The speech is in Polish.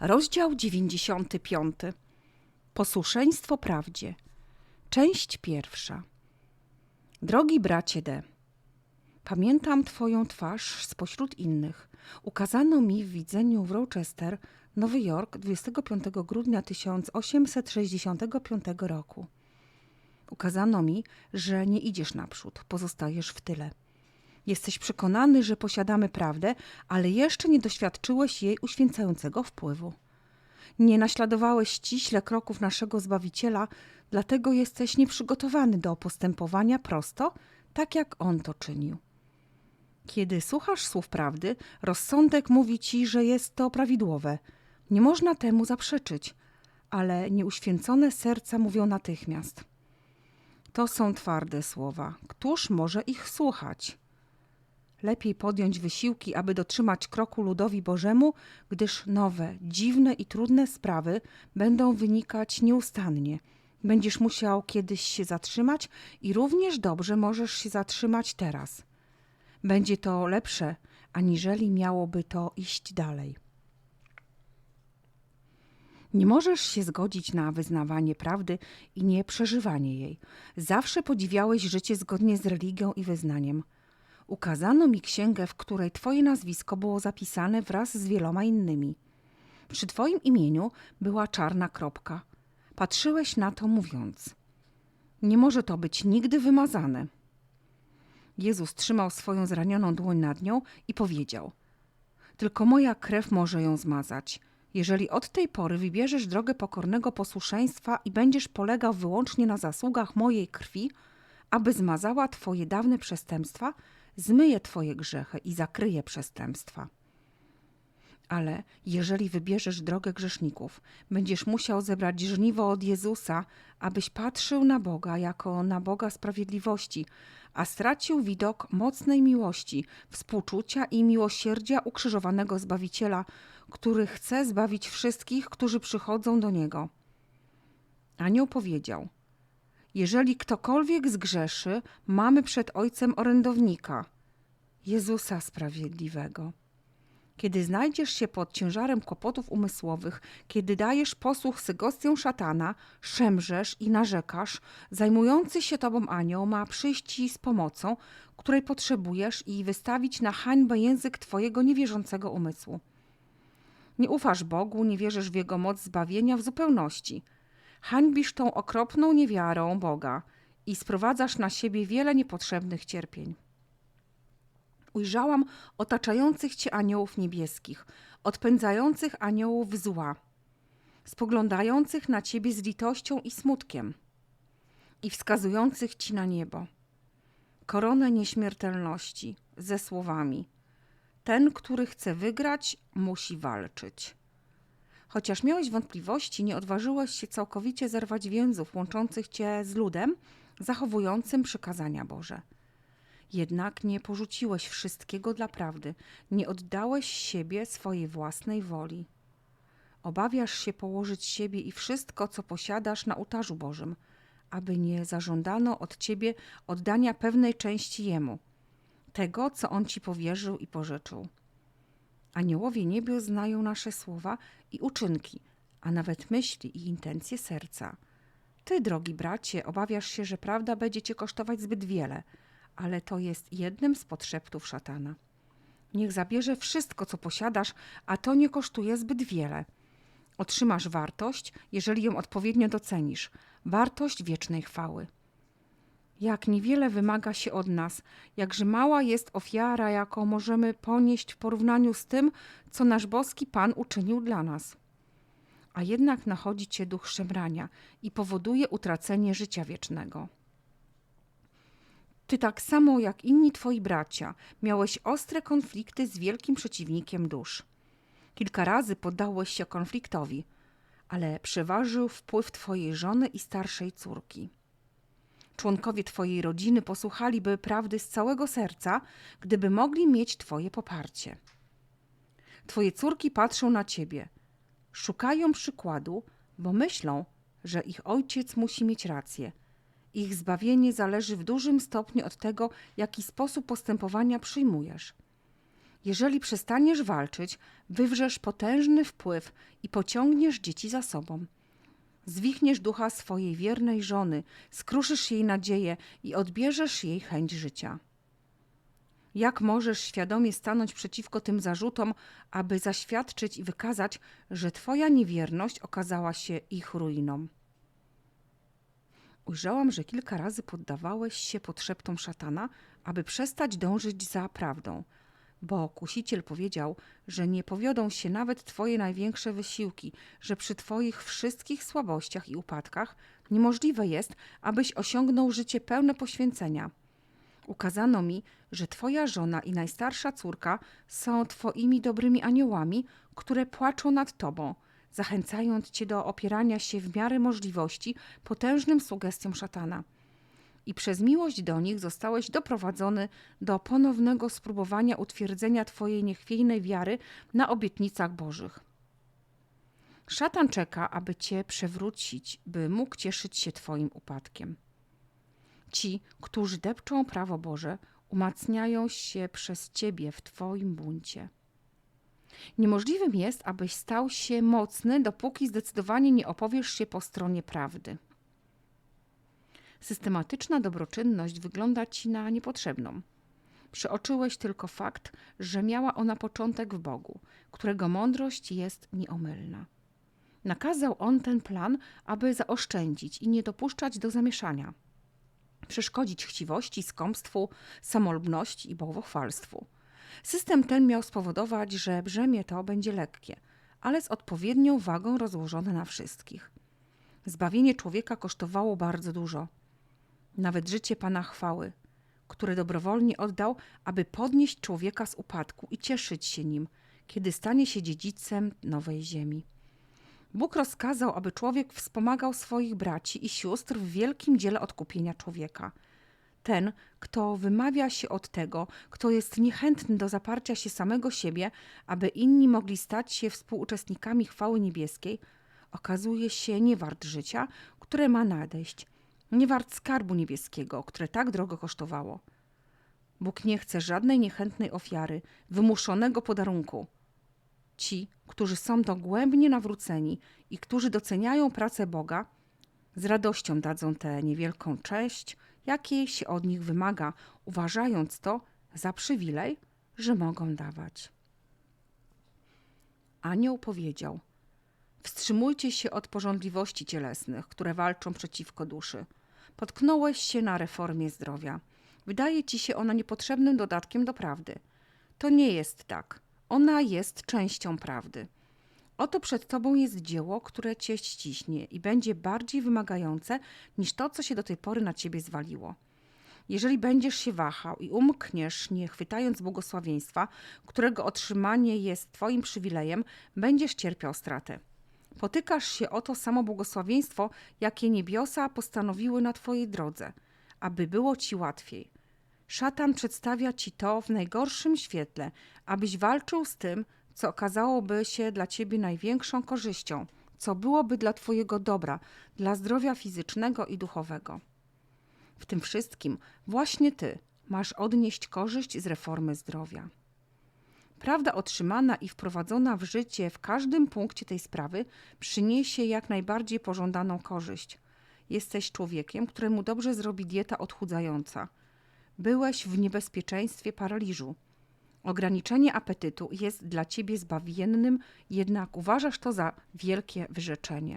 Rozdział 95. Posłuszeństwo prawdzie. Część pierwsza. Drogi bracie D. Pamiętam Twoją twarz spośród innych. Ukazano mi w widzeniu w Rochester, Nowy Jork, 25 grudnia 1865 roku. Ukazano mi, że nie idziesz naprzód, pozostajesz w tyle. Jesteś przekonany, że posiadamy prawdę, ale jeszcze nie doświadczyłeś jej uświęcającego wpływu. Nie naśladowałeś ściśle kroków naszego Zbawiciela, dlatego jesteś nieprzygotowany do postępowania prosto, tak jak On to czynił. Kiedy słuchasz słów prawdy, rozsądek mówi ci, że jest to prawidłowe. Nie można temu zaprzeczyć, ale nieuświęcone serca mówią natychmiast. To są twarde słowa. Któż może ich słuchać? Lepiej podjąć wysiłki, aby dotrzymać kroku ludowi Bożemu, gdyż nowe, dziwne i trudne sprawy będą wynikać nieustannie. Będziesz musiał kiedyś się zatrzymać i również dobrze możesz się zatrzymać teraz. Będzie to lepsze, aniżeli miałoby to iść dalej. Nie możesz się zgodzić na wyznawanie prawdy i nie przeżywanie jej. Zawsze podziwiałeś życie zgodnie z religią i wyznaniem. Ukazano mi księgę, w której twoje nazwisko było zapisane wraz z wieloma innymi. Przy twoim imieniu była czarna kropka. Patrzyłeś na to mówiąc: Nie może to być nigdy wymazane. Jezus trzymał swoją zranioną dłoń nad nią i powiedział: Tylko moja krew może ją zmazać. Jeżeli od tej pory wybierzesz drogę pokornego posłuszeństwa i będziesz polegał wyłącznie na zasługach mojej krwi, aby zmazała twoje dawne przestępstwa, zmyje twoje grzechy i zakryje przestępstwa. Ale jeżeli wybierzesz drogę grzeszników, będziesz musiał zebrać żniwo od Jezusa, abyś patrzył na Boga jako na Boga sprawiedliwości, a stracił widok mocnej miłości, współczucia i miłosierdzia ukrzyżowanego Zbawiciela, który chce zbawić wszystkich, którzy przychodzą do Niego. Anioł powiedział: Jeżeli ktokolwiek zgrzeszy, mamy przed Ojcem orędownika, Jezusa Sprawiedliwego. Kiedy znajdziesz się pod ciężarem kłopotów umysłowych, kiedy dajesz posłuch sygestią szatana, szemrzesz i narzekasz, zajmujący się tobą anioł ma przyjść ci z pomocą, której potrzebujesz i wystawić na hańbę język twojego niewierzącego umysłu. Nie ufasz Bogu, nie wierzysz w Jego moc zbawienia w zupełności. Hańbisz tą okropną niewiarą Boga i sprowadzasz na siebie wiele niepotrzebnych cierpień. Ujrzałam otaczających cię aniołów niebieskich, odpędzających aniołów zła, spoglądających na ciebie z litością i smutkiem i wskazujących ci na niebo. Koronę nieśmiertelności ze słowami: Ten, który chce wygrać, musi walczyć. Chociaż miałeś wątpliwości, nie odważyłeś się całkowicie zerwać więzów łączących cię z ludem, zachowującym przykazania Boże. Jednak nie porzuciłeś wszystkiego dla prawdy, nie oddałeś siebie swojej własnej woli. Obawiasz się położyć siebie i wszystko, co posiadasz, na ołtarzu Bożym, aby nie zażądano od ciebie oddania pewnej części Jemu, tego, co On ci powierzył i pożyczył. Aniołowie niebios znają nasze słowa i uczynki, a nawet myśli i intencje serca. Ty, drogi bracie, obawiasz się, że prawda będzie cię kosztować zbyt wiele – ale to jest jednym z podszeptów szatana. Niech zabierze wszystko, co posiadasz, a to nie kosztuje zbyt wiele. Otrzymasz wartość, jeżeli ją odpowiednio docenisz wartość wiecznej chwały. Jak niewiele wymaga się od nas, jakże mała jest ofiara, jaką możemy ponieść w porównaniu z tym, co nasz boski Pan uczynił dla nas. A jednak nachodzi cię duch szemrania i powoduje utracenie życia wiecznego. Ty tak samo jak inni twoi bracia miałeś ostre konflikty z wielkim przeciwnikiem dusz. Kilka razy poddałeś się konfliktowi, ale przeważył wpływ twojej żony i starszej córki. Członkowie twojej rodziny posłuchaliby prawdy z całego serca, gdyby mogli mieć twoje poparcie. Twoje córki patrzą na ciebie, szukają przykładu, bo myślą, że ich ojciec musi mieć rację – ich zbawienie zależy w dużym stopniu od tego, jaki sposób postępowania przyjmujesz. Jeżeli przestaniesz walczyć, wywrzesz potężny wpływ i pociągniesz dzieci za sobą. Zwichniesz ducha swojej wiernej żony, skruszysz jej nadzieję i odbierzesz jej chęć życia. Jak możesz świadomie stanąć przeciwko tym zarzutom, aby zaświadczyć i wykazać, że Twoja niewierność okazała się ich ruiną? Ujrzałam, że kilka razy poddawałeś się podszeptom szatana, aby przestać dążyć za prawdą, bo kusiciel powiedział, że nie powiodą się nawet Twoje największe wysiłki, że przy Twoich wszystkich słabościach i upadkach niemożliwe jest, abyś osiągnął życie pełne poświęcenia. Ukazano mi, że Twoja żona i najstarsza córka są Twoimi dobrymi aniołami, które płaczą nad Tobą, zachęcając Cię do opierania się w miarę możliwości potężnym sugestiom szatana. I przez miłość do nich zostałeś doprowadzony do ponownego spróbowania utwierdzenia Twojej niechwiejnej wiary na obietnicach Bożych. Szatan czeka, aby Cię przewrócić, by mógł cieszyć się Twoim upadkiem. Ci, którzy depczą prawo Boże, umacniają się przez Ciebie w Twoim buncie. Niemożliwym jest, abyś stał się mocny, dopóki zdecydowanie nie opowiesz się po stronie prawdy. Systematyczna dobroczynność wygląda ci na niepotrzebną. Przeoczyłeś tylko fakt, że miała ona początek w Bogu, którego mądrość jest nieomylna. Nakazał on ten plan, aby zaoszczędzić i nie dopuszczać do zamieszania, przeszkodzić chciwości, skąpstwu, samolubności i bałwochwalstwu. System ten miał spowodować, że brzemię to będzie lekkie, ale z odpowiednią wagą rozłożone na wszystkich. Zbawienie człowieka kosztowało bardzo dużo. Nawet życie Pana chwały, które dobrowolnie oddał, aby podnieść człowieka z upadku i cieszyć się nim, kiedy stanie się dziedzicem nowej ziemi. Bóg rozkazał, aby człowiek wspomagał swoich braci i sióstr w wielkim dziele odkupienia człowieka. Ten, kto wymawia się od tego, kto jest niechętny do zaparcia się samego siebie, aby inni mogli stać się współuczestnikami chwały niebieskiej, okazuje się nie wart życia, które ma nadejść, nie wart skarbu niebieskiego, które tak drogo kosztowało. Bóg nie chce żadnej niechętnej ofiary, wymuszonego podarunku. Ci, którzy są dogłębnie nawróceni i którzy doceniają pracę Boga, z radością dadzą tę niewielką cześć, jakiej się od nich wymaga, uważając to za przywilej, że mogą dawać. Anioł powiedział: Wstrzymujcie się od porządliwości cielesnych, które walczą przeciwko duszy. Potknąłeś się na reformie zdrowia. Wydaje ci się ona niepotrzebnym dodatkiem do prawdy. To nie jest tak. Ona jest częścią prawdy. Oto przed tobą jest dzieło, które cię ściśnie i będzie bardziej wymagające niż to, co się do tej pory na ciebie zwaliło. Jeżeli będziesz się wahał i umkniesz, nie chwytając błogosławieństwa, którego otrzymanie jest twoim przywilejem, będziesz cierpiał stratę. Potykasz się o to samo błogosławieństwo, jakie niebiosa postanowiły na twojej drodze, aby było ci łatwiej. Szatan przedstawia ci to w najgorszym świetle, abyś walczył z tym, co okazałoby się dla ciebie największą korzyścią, co byłoby dla twojego dobra, dla zdrowia fizycznego i duchowego. W tym wszystkim właśnie ty masz odnieść korzyść z reformy zdrowia. Prawda otrzymana i wprowadzona w życie w każdym punkcie tej sprawy przyniesie jak najbardziej pożądaną korzyść. Jesteś człowiekiem, któremu dobrze zrobi dieta odchudzająca. Byłeś w niebezpieczeństwie paraliżu. Ograniczenie apetytu jest dla ciebie zbawiennym, jednak uważasz to za wielkie wyrzeczenie.